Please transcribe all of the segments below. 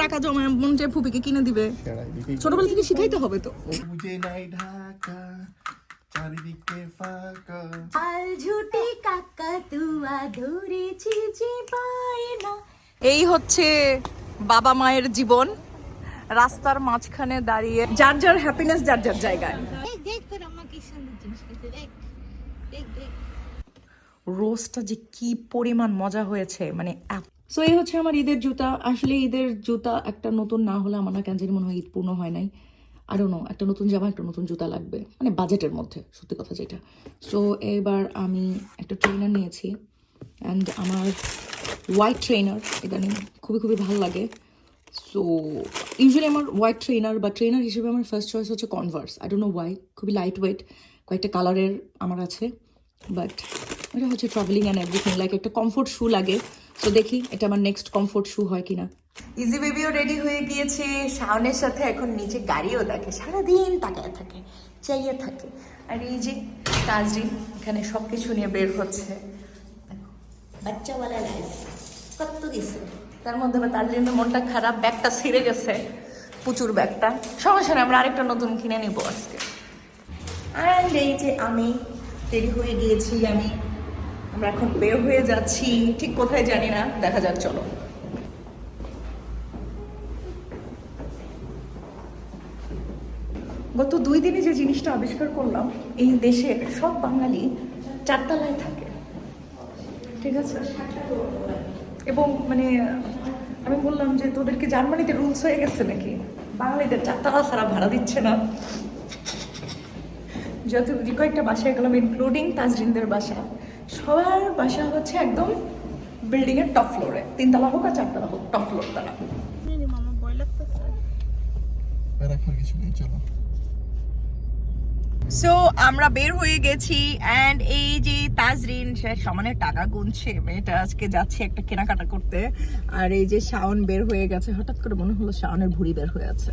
টাকা জমা মন যে ফুপিকে কিনে দিবে। ছোটবেলা থেকে শিখাইতে হবে তো। বুঝে নাই ঢাকা চারিদিকে ফাঁকা। আল ঝুটে কাকা তুয়া ধরেছি যে এই হচ্ছে বাবা মায়ের জীবন। রাস্তার মাঝখানে দাঁড়িয়ে যার যার হ্যাপিনেস যার যার জায়গায়। দেখ দেখ তোর আম্মা কি সুন্দর জিনিস করছে দেখ দেখ দেখ। রোস্টটা যে কি পরিমাণ মজা হয়েছে মানে সো এই হচ্ছে আমার ঈদের জুতা। আসলে ঈদের জুতা একটা নতুন না হলে আমার না কেন জানি মনে হয় ঈদ পূর্ণ হয় নাই। আরও নো একটা নতুন জামা, একটা নতুন জুতা লাগবে। মানে বাজেটের মধ্যে, সত্যি কথা যেটা। সো এবার আমি একটা ট্রেনার নিয়েছি। অ্যান্ড আমার হোয়াইট ট্রেনার ইদানিং খুবই খুবই ভালো লাগে। সো ইউজুয়ালি আমার হোয়াইট ট্রেনার বা ট্রেনার হিসেবে আমার ফার্স্ট চয়েস হচ্ছে Converse I don't know why খুবই লাইট ওয়েট কয়েকটা কালারের আমার আছে। বাট এটা হচ্ছে ট্রাভেলিং অ্যান্ড এভরিথিং লাইক একটা কমফোর্ট শু লাগে। সো দেখি এটা আমার নেক্সট কমফোর্ট শু হয় কিনা। ইজি বেবিও রেডি হয়ে গিয়েছে। শাওনের সাথে এখন নিচে গাড়িও দেখে। সারাদিন তাকায় থাকে, চাইয়ে থাকে। আর এই যে তাজরিন, এখানে সব কিছু নিয়ে বের হচ্ছে। বাচ্চাওয়ালা লাইফ কত কিছু। তার মধ্যে আবার তাজরিনের মনটা খারাপ, ব্যাগটা ছিঁড়ে গেছে। প্রচুর ব্যাগটা। সমস্যা নেই আমরা আরেকটা নতুন কিনে নিবো আজকে। আর এই যে আমি রেডি হয়ে গিয়েছি, আমি আমরা এখন বের হয়ে যাচ্ছি। ঠিক কোথায় জানি না। দেখা যাক, চলো। গত দুই দিনে যে জিনিসটা আবিষ্কার করলাম, এই দেশের সব বাঙালি চারতলায় থাকে। ঠিক আছে? এবং মানে আমি বললাম যে তোদেরকে জার্মানিতে রুলস হয়ে গেছে নাকি? বাঙালিদের চারতলা ছাড়া ভাড়া দিচ্ছে না। যত কয়েকটা বাসায় গেলাম ইনক্লুডিং তাজরিনদের বাসা। সবার বাসা হচ্ছে একদম বিল্ডিং এর টপ ফ্লোরে তিনতলা হোক আর চারতলা হোক টপ ফ্লোর তারা কিছু নেই চলো সো আমরা বের হয়ে গেছি অ্যান্ড এই যে তাজরিন সে সমানে টাকা গুনছে মেয়েটা আজকে যাচ্ছে একটা কেনাকাটা করতে। আর এই যে শাওন বের হয়ে গেছে হঠাৎ করে মনে হলো শাওনের ভুড়ি বের হয়ে আছে।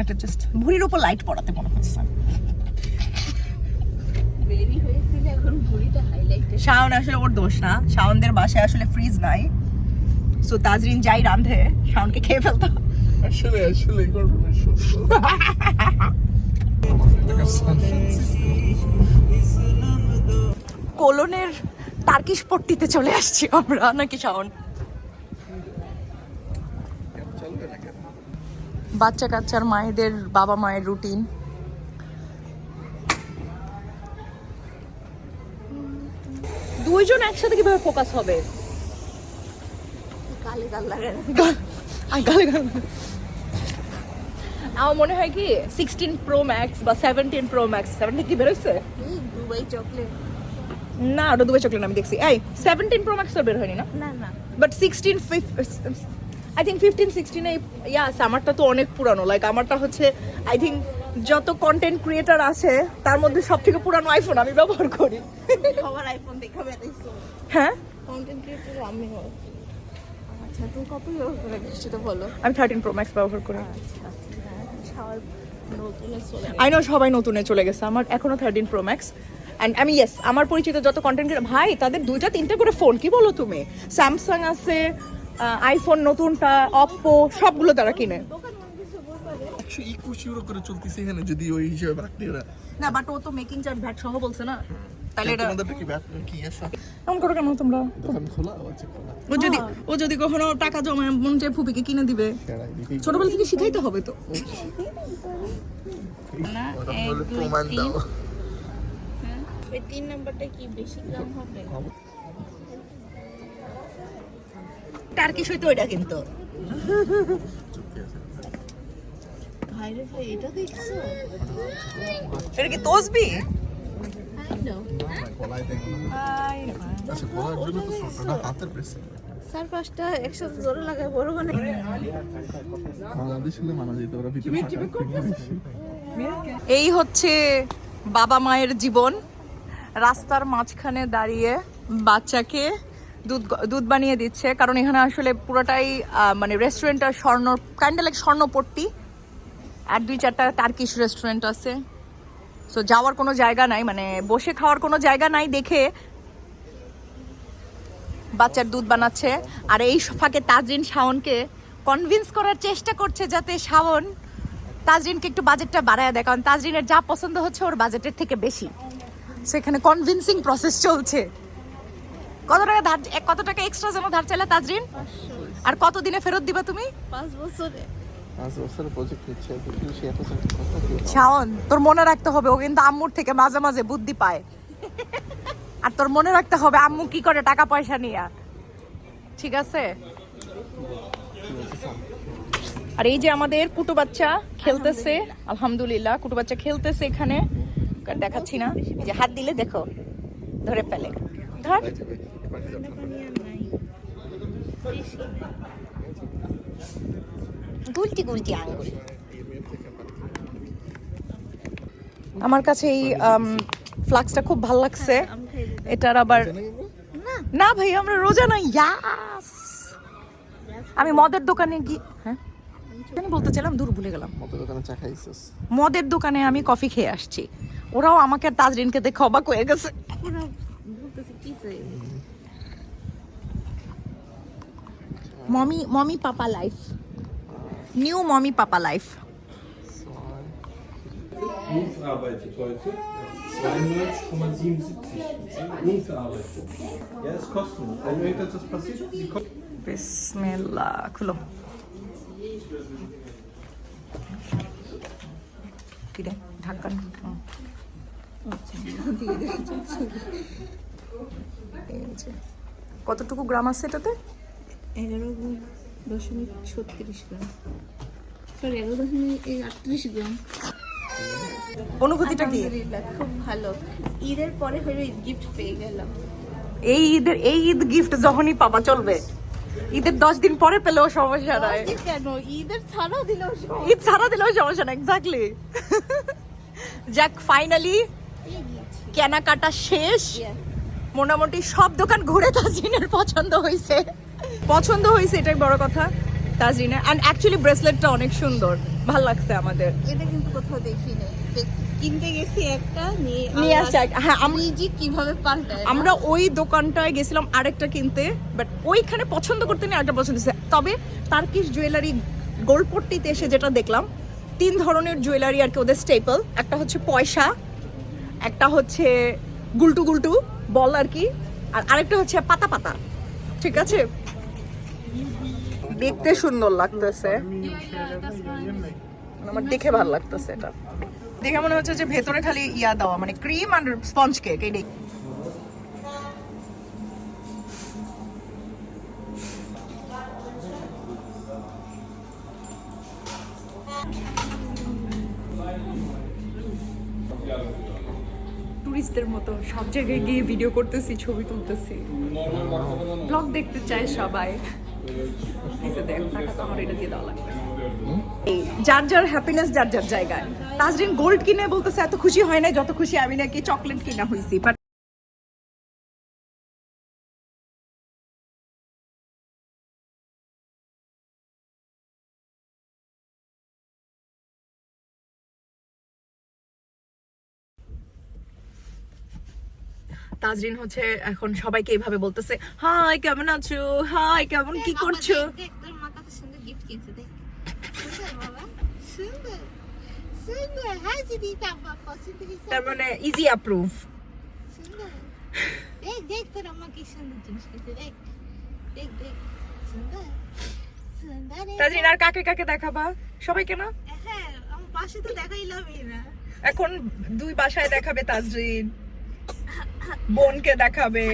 এটা জাস্ট ভুড়ির উপর লাইট পড়াতে মনে হচ্ছে। বেবি হয়েছিল এখন ভুড়িটা হাইলাইট শাওন আসলে ওর দোষ না। শাওনদের বাসায় আসলে ফ্রিজ নাই। সো তাজরিন যাই রান্ধে শাওনকে খেয়ে ফেলতো। আসলে আসলে কোলনের টার্কিশ পট্টিতে চলে আসছি আমরা নাকি শাওন? বাচ্চা কাচ্চার মায়েদের বাবা মায়ের রুটিন দুইজন একসাথে কীভাবে ফোকাস হবে? কালে গাল লাগে আর গালে গালে আমার মনে হয় কি সিক্সটিন প্রো ম্যাক্স বা সেভেন্টিন প্রো ম্যাক্স সেভেন্টিন কি বেরোচ্ছে দুবাই চকলেট না ওটা দুবাই চকলেট আমি দেখছি। এই সেভেন্টিন প্রো ম্যাক্স বের হয়নি না? না না। But sixteen I think fifteen সিক্সটিনে yes আমারটা তো অনেক পুরানো। লাইক আমারটা হচ্ছে আই থিঙ্ক যত কন্টেন্ট ক্রিয়েটার আছে তার মধ্যে সব থেকে পুরানো আইফোন আমি ব্যবহার করি। সবার আইফোন দেখা বেড়াইছো হ্যাঁ? কন্টেন্ট ক্রিয়েটর আমি আচ্ছা তুমি কত ব্যবহার করে সেটা বলো। আমি থার্টিন প্রো ম্যাক্স ব্যবহার করি। আচ্ছা সবার আই নো সবাই নতুনে চলে গেছে আমার এখনও থার্টিন প্রো ম্যাক্স অ্যান্ড আমি ইয়েস আমার পরিচিত যত কন্টেন্ট ভাই তাদের দুইটা তিনটা করে ফোন কি বলো তুমি? স্যামসাং আছে আইফোন নতুনটা অপ্পো সবগুলো তারা কিনে। একশো একুশ ইউরো করে চলতেছে এখানে যদি ওই হিসেবে ভাগতে ওরা না বাট ও তো মেকিং চার্জ ভ্যাট সহ বলছে না। তাহলে এটা তোমাদের কি ব্যাট কি আছে? এমন করো কেন তোমরা? দোকান খোলা আছে খোলা। ও যদি ও যদি কখনো টাকা জমায় মন চায় ফুপিকে কিনে দিবে। ছোটবেলা থেকে শিখাইতে হবে তো। ওটা বলে প্রমাণ দাও। এই তিন নাম্বারটা কি বেশি গ্রাম হবে? টার্কিশ হইতো ওইটা কিন্তু। ছোটটা হাতের প্রেস চার পাঁচটা লাগায়। এই হচ্ছে বাবা মায়ের জীবন। রাস্তার মাঝখানে দাঁড়িয়ে বাচ্চাকে দুধ দুধ বানিয়ে দিচ্ছে। কারণ এখানে আসলে পুরোটাই মানে রেস্টুরেন্টটা স্বর্ণ কাইন্ড লাইক স্বর্ণপট্টি। আর দুই চারটা টার্কিশ রেস্টুরেন্ট আছে। সো যাওয়ার কোনো জায়গা নাই মানে বসে খাওয়ার কোনো জায়গা নাই দেখে বাচ্চার দুধ বানাচ্ছে। আর এই ফাঁকে তাজরিন শাওনকে কনভিন্স করার চেষ্টা করছে যাতে শাওন তাজরিনকে একটু বাজেটটা বাড়ায় দেয়, কারণ তাজরিনের যা পছন্দ হচ্ছে ওর বাজেটের থেকে বেশি। সেখানে কনভিন্সিং প্রসেস চলছে। কত টাকা ধার কত টাকা এক্সট্রা যেন ধার চাইলে তাজরিন আর কত দিনে ফেরত দিবা তুমি? পাঁচ বছরে। শাওন, তোর মনে রাখতে হবে, ও কিন্তু আম্মুর থেকে মাঝে মাঝে বুদ্ধি পায়। আর তোর মনে রাখতে হবে, আম্মু কি করে টাকা পয়সা নিয়ে। ঠিক আছে? আর এই যে আমাদের কুটু বাচ্চা খেলতেছে, আলহামদুলিল্লাহ, কুটু বাচ্চা খেলতেছে এখানে। দেখাচ্ছি না? এই যে হাত দিলে দেখো, ধরে ফেলে। ধর। গুলটি গুলটি আঙ্গুল। আমার কাছে এই ফ্লাক্সটা খুব ভালো লাগছে। এটার আবার না। ভাই আমরা রোজা না ইয়াস। আমি মদের দোকানে গিয়ে হ্যাঁ? আমি বলতে চাইলাম দূর ভুলে গেলাম। মতো দোকানে চা খাইছিস? মদের দোকানে আমি কফি খেয়ে আসছি। ওরাও আমাকে আর তাজরিনকে দেখে অবাক হয়ে গেছে। Mommy mommy papa life. New mommy papa life Unverarbeitet heute 92,77. Unverarbeitet. Ja, ist kostenlos. Wenn irgendetwas passiert, Sie kommen. বিসমিল্লাহ খুলো কি রে ঢাকান হুম। এই যে। কতটুকু গ্রাম আছে এটাতে এগারো দশমিক ছত্রিশ গ্রাম। সরি এগারো দশমিক আটত্রিশ গ্রাম। অনুভূতিটা কি? খুব ভালো। ঈদের পরে হলো গিফট পেয়ে গেলাম। এই ঈদের এই ঈদ গিফট যখনই পাবা চলবে। ঈদের দশ দিন পরে পেলেও সমস্যা নাই। কেন? ঈদের ছাড়াও দিলেও ঈদ ছাড়া দিলেও সমস্যা না এক্স্যাক্টলি যাক ফাইনালি কেনাকাটা শেষ। মোটামুটি সব দোকান ঘুরে তাজরিনের পছন্দ হয়েছে পছন্দ হয়েছে এটাই বড় কথা তাজরিনের অ্যান্ড অ্যাকচুয়ালি ব্রেসলেটটা অনেক সুন্দর ভালো লাগছে আমাদের। এটা কিন্তু কোথাও দেখি নাই কিনতে গেছি একটা নিয়ে আবার হ্যাঁ, আম- নিজে কীভাবে পাল্টায় আমরা ওই দোকানটায় গেছিলাম আরেকটা কিনতে বাট ওইখানে পছন্দ করতে নিয়ে আরেকটা পছন্দ হয়েছে। তবে তার্কিশ জুয়েলারি গোলপট্টিতে এসে যেটা দেখলাম তিন ধরনের জুয়েলারি আর কি ওদের স্টেপল একটা হচ্ছে পয়সা একটা হচ্ছে গুলটু গুলটু বল আর কি আর আরেকটা হচ্ছে পাতা পাতা। ঠিক আছে? দেখতে সুন্দর লাগতেছে। আমার দেখে ভালো লাগতেছে এটা। দেখে মনে হচ্ছে যে ভেতরে খালি ইয়া দেওয়া মানে ক্রিম আর স্পঞ্জ কেক এই টুরিস্টদের মতো সব জায়গায় গিয়ে ভিডিও করতেছি ছবি তুলতেছি। ব্লগ দেখতে চায় সবাই। এই, যার যার হ্যাপিনেস যার যার জায়গায়। তাজরিন গোল্ড কিনে বলতেছে এত খুশি হয় না যত খুশি আমি নাকি চকলেট কিনা হয়েছি বাট তাজরিন হচ্ছে এখন সবাইকে এইভাবে বলতেছে হাই কেমন আছো? হাই কেমন কি করছ? তোর মানে ইজি অ্যাপ্রুভ দেখ দেখ তোর আম্মা কি সুন্দর জিনিস কিনছে দেখ। দেখ দেখ। সুন্দর। সুন্দর তাজরিন আর কাকে কাকে দেখাবা? সবাইকে না? হ্যাঁ আমার পাশে তো দেখাইলামই না। এখন দুই বাসায় দেখাবে তাজরিন। বোনকে দেখাবে।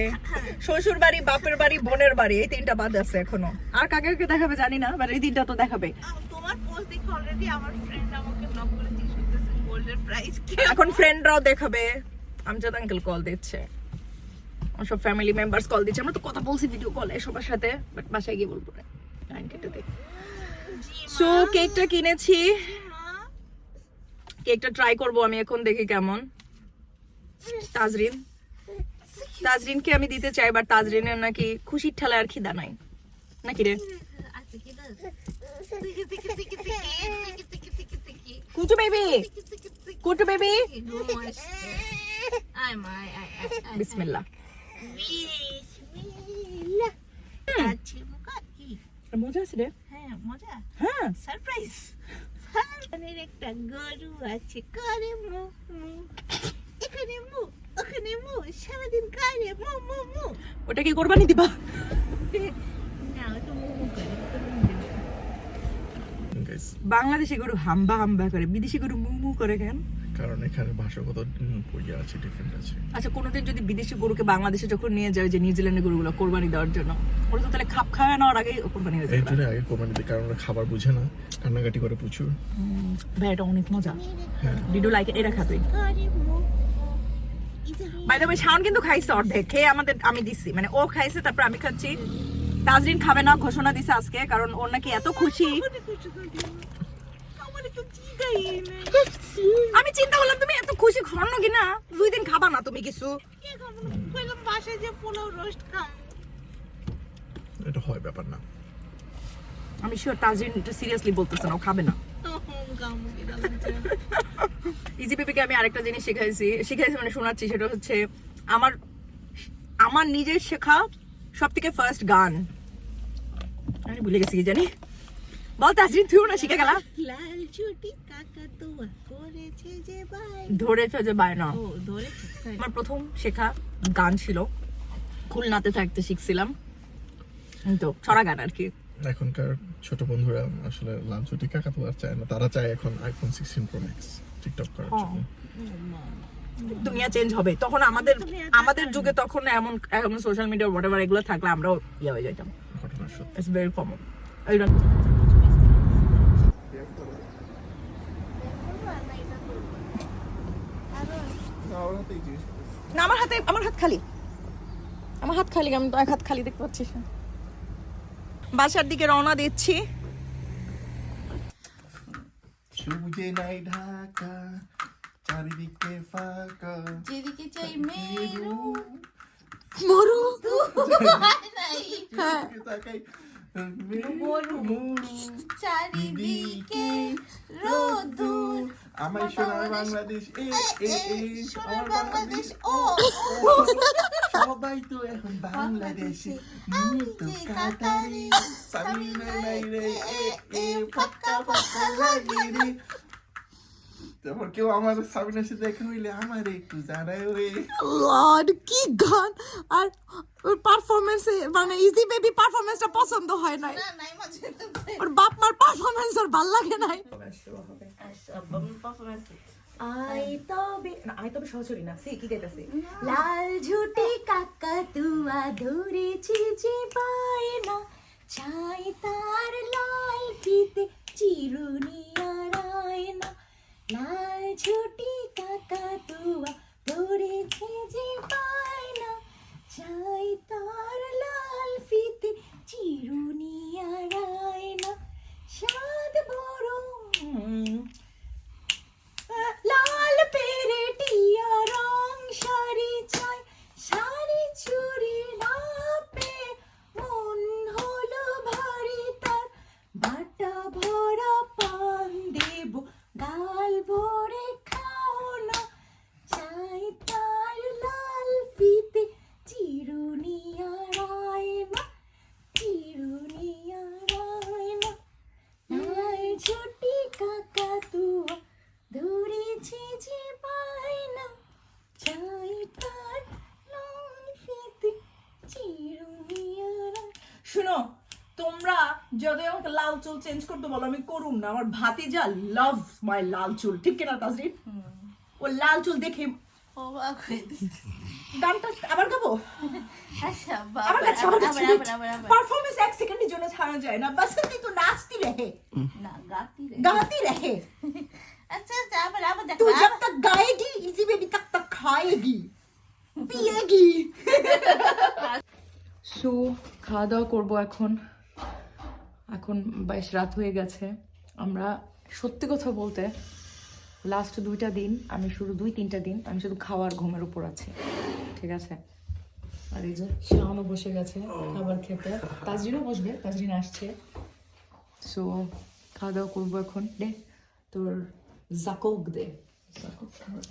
শ্বশুর বাড়ি বাপের বাড়ি বোনের বাড়ি এই তিনটা বাদ আছে এখনও। আর কাকে কাকে দেখাবে জানি না বাট এই তিনটা তো দেখাবে। তোমার পোস্ট দেখে অলরেডি আমার ফ্রেন্ড আমাকে নক করে জিজ্ঞেস করতেছে গোল্ডের প্রাইস কি। এখন ফ্রেন্ডরাও দেখাবে। আমজাদ আঙ্কেল কল দিচ্ছে। সব ফ্যামিলি মেম্বার্স কল দিচ্ছে। আমরা তো কথা বলছি ভিডিও কলে সবার সাথে বাট বাসায় গিয়ে বলব না। লাইন কেটে দিই। সো কেকটা কিনেছি। কেকটা ট্রাই করব আমি এখন দেখি কেমন। তাজরিন। তাজরিনকে আমি দিতে চাই বাট তাজরিনের নাকি খুশির ঠেলায় আর খিদা নাই। নাকি রে? কুটু বেবি কুটু বেবি বিসমিল্লাহ। মজা আছে রে? হ্যাঁ। মজা হ্যাঁ সারপ্রাইজ একটা গরু আছে, করে এখানে মু ওখানে মু সারাদিন কারে মু মু মু। ওটা কি কোরবানি দিবা? না তো মু বাংলাদেশি গরু হাম্বা হাম্বা করে বিদেশি গরু মু মু করে কেন? কারণ এখানে ভাষাগত ইয়ে আছে ডিফারেন্ট আছে। আচ্ছা কোনোদিন যদি বিদেশি গরুকে বাংলাদেশে যখন নিয়ে যায় যে নিউজিল্যান্ডের গরুগুলো কোরবানি দেওয়ার জন্য ওরা তো তাহলে খাপ খাওয়া নেওয়ার আগেই কোরবানি হয়ে এই যাবে। জন্য আগে কোরবানি দিই কারণ ওরা খাবার বুঝে না কান্নাকাটি করে প্রচুর। ভাই এটা অনেক মজা। হ্যাঁ। ডিডো লাইক এটা খাতুই এই বাই দ্য ওয়ে শাওন কিন্তু খাইছে অর্ধেক। খেয়ে আমাদের আমি দিছি। মানে ও খাইছে তারপর আমি খাচ্ছি। তাজরিন খাবে না ঘোষণা দিছে আজকে কারণ ওর নাকি এত খুশি। না আমি চিন্তা করলাম তুমি এত খুশি ঘন কিনা? দুই দিন খাবা না তুমি কিছু? কে খাব না কইলাম বাসায় যে পোলাও রোস্ট খাম এটা হয় ব্যাপার না। আমি শিওর তাজরিন এটা সিরিয়াসলি বলতেছে না ও খাবে না। ইজি পিপিকে আমি আরেকটা জিনিস শিখাইছি। শিখাইছি মানে শোনাচ্ছি সেটা হচ্ছে আমার আমার নিজের শেখা সব থেকে ফার্স্ট গান। আমি ভুলে গেছি কি জানি। বল তুইও না শিখে গেলা? লাল ছুটি কাকা তোয়া করেছে যে বাই ধরেছ যে ও ধরেছে আমার প্রথম শেখা গান ছিল। খুলনাতে থাকতে শিখছিলাম। তো ছড়া গান আর কি। এখনকার ছোট বন্ধুরা আসলে লাঞ্চ টিকা কাপু আর চায় না তারা চায় এখন iPhone sixteen pro max TikTok করার জন্য। দুনিয়া চেঞ্জ হবে। তখন আমাদের আমাদের যুগে তখন এমন এমন সোশ্যাল মিডিয়া হোয়াট এগুলো থাকলে আমরাও ইয়ে হয়ে যেতাম ঘটনা সত্যি। ইটস ভেরি কমন না আমার হাতে আমার হাত খালি। আমার হাত খালি আমি তো এক হাত খালি দেখতে পাচ্ছিস বাসার দিকে রওনা দিচ্ছি। সবুজে নাই ঢাকা চারিদিকে ফাঁকা যেদিকে চাই মেরু মরু তাকাই। চারিদিকে রোদুর আমার সোনার বাংলাদেশ এ এ এ সোনার বাংলাদেশ ও সবাই তো এখন বাংলাদেশে। আমি তো কাতারি। সামিনা লাইরে এ এ ফাক্কা ফাক্কা লাগে রে। তারপর কেউ আমার সামিনার সাথে দেখা হইলে আমার একটু জানাই রে লর্ড কি গান? আর ওর পারফরমেন্স মানে ইজি বেবি পারফরমেন্সটা পছন্দ হয় নাই। না ওর বাপ মার পারফরমেন্স ওর ভালো লাগে নাই। আই তবে না আই তবে সহচরি না সে কি গাইতাছে? লাল ঝুটি কাকা তুয়া ধরেছি যে বায়না চাই তার লাল ফিতে চিরুনি আড়ায়না লাল ঝুটি কাকা তুয়া ধরেছি যে বায়না চাই তার লাল ফিতে চিরুনি আড়ায়না সাদ বড় লাল পেরেটিয়া রং শাড়ি চাই শাড়ি চুরি না পেয়ে মন হলো ভারী তার বাটা ভরা পান দেব গাল ভরে খাও না চাই তার লাল ফিতে চিরুনি আড়ায়না চিরুনি আড়ায়না লাল ছুটি কাকা তুয়া ধরেছি যে পায়না চাই তার লাল ফিতে চিরুনি আড়ায় শুনো তোমরা যদি আমাকে লাল চুল চেঞ্জ করতে বলো আমি করুম না। আমার ভাতিজা লাভ মাই লাল চুল। ঠিক কিনা তাজরি ও লাল চুল দেখে গানটা আবার গাবো আচ্ছা, আবার গাচ্ছি আবার গাচ্ছি পারফরমেন্স এক সেকেন্ডের জন্য ছাড়া যায় না। তো নাচতি না গাতি গাতি আচ্ছা আচ্ছা আবার আবার তুই তক গায়েগি ইজি বেবি তক তক খায়েগি। পিয়েগি। সো খাওয়া দাওয়া করব এখন। এখন বেশ রাত হয়ে গেছে। আমরা সত্যি কথা বলতে লাস্ট দুইটা দিন আমি শুধু দুই তিনটা দিন আমি শুধু খাওয়ার ঘুমের উপর আছি। ঠিক আছে? আর এই যে শাহানো বসে গেছে খাবার খেতে। তাজরিনও বসবে তাজরিন আসছে। সো খাওয়া দাওয়া করব এখন। দে তোর জাকক দে।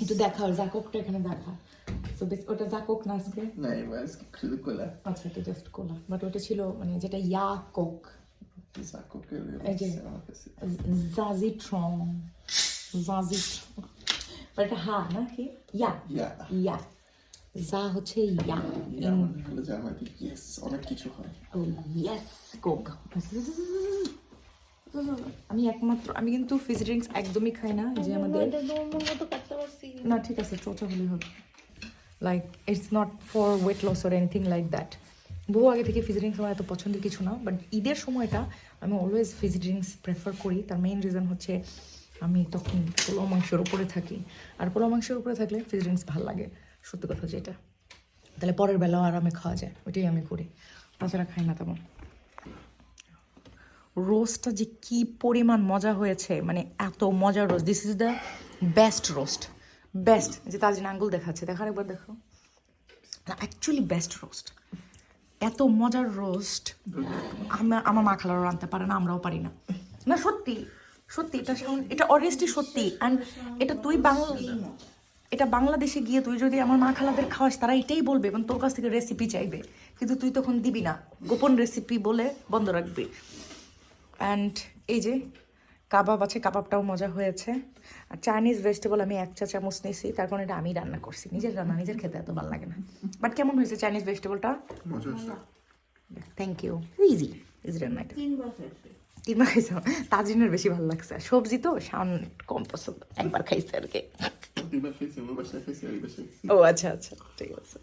একটু দেখা জাককটা এখানে দেখা। তো ওটা জাকক না আজকে? না শুধু কোলা। আচ্ছা এটা জাস্ট কোলা। বাট ওটা ছিল মানে যেটা yeah Coke Okay. ja ein bisschen. জাজিট্রন জাজিট্রন এটা হা না কি ইয়া Ja. ইয়া যা হচ্ছে ইয়া yes, অনেক কিছু হয় ইয়েস কোক আমি একমাত্র আমি কিন্তু ফিজ ড্রিঙ্কস একদমই খাই না যে আমাদের না ঠিক আছে চোচা হলেই হবে like it's not for weight loss or anything like that বহু আগে থেকে ফিজ ড্রিঙ্কস আমার এত পছন্দের কিছু না বাট ঈদের সময়টা আমি অলওয়েজ ফিজ ড্রিঙ্কস প্রেফার করি। তার মেইন রিজন হচ্ছে আমি তখন পোলাও মাংসের উপরে থাকি। আর পোলাও মাংসের উপরে থাকলে ফিজ ড্রিঙ্কস ভালো লাগে, সত্যি কথা যেটা। তাহলে পরের বেলাও আরামে খাওয়া যায়, ওইটাই আমি করি। তাছাড়া খাই না তেমন। রোস্টটা যে কি পরিমাণ মজা হয়েছে মানে এত মজার roast this is the best roast best যে তাজিন আঙ্গুল দেখাচ্ছে। দেখার একবার দেখো অ্যাকচুয়ালি বেস্ট রোস্ট এত মজার রোস্ট আমার মা খালারও রাঁধতে পারে না, আমরাও পারি না। না, সত্যি সত্যি, এটা এটা অনেস্টলি সত্যি। অ্যান্ড এটা তুই বাংলা, এটা বাংলাদেশে গিয়ে তুই যদি আমার মা খালাদের খাওয়াস, তারা এটাই বলবে, এবং তোর কাছ থেকে রেসিপি চাইবে। কিন্তু তুই তখন দিবি না। গোপন রেসিপি বলে বন্ধ রাখবি। অ্যান্ড এই যে কাবাব আছে কাবাবটাও মজা হয়েছে। আর চাইনিজ ভেজিটেবল আমি এক চা চামচ নিয়েছি তার কারণ এটা আমি রান্না করছি। নিজের রান্না নিজের খেতে এত ভালো লাগে না। বাট কেমন হয়েছে চাইনিজ ভেজিটেবলটা থ্যাংক ইউ ইজি ইজি রান্না তিনবার খাইছো তাজিনের বেশি ভালো লাগছে। আর সবজি তো শান কম পছন্দ। একবার খাইছে আর কি। ও আচ্ছা আচ্ছা ঠিক আছে।